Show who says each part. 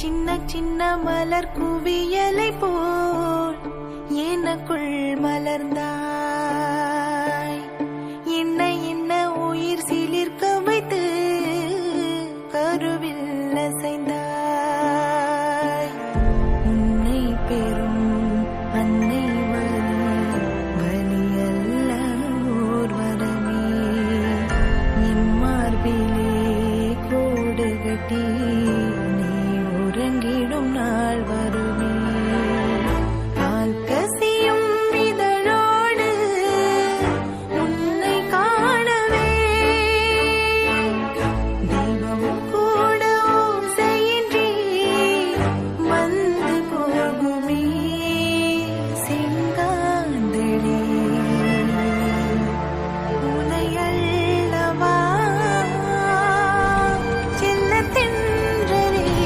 Speaker 1: சின்ன சின்ன மலர் குவியலை போல் எனக்குள் மலர்ந்தாய். என்ன என்ன உயிர் சிலிர்க்க வைத்து கருவில்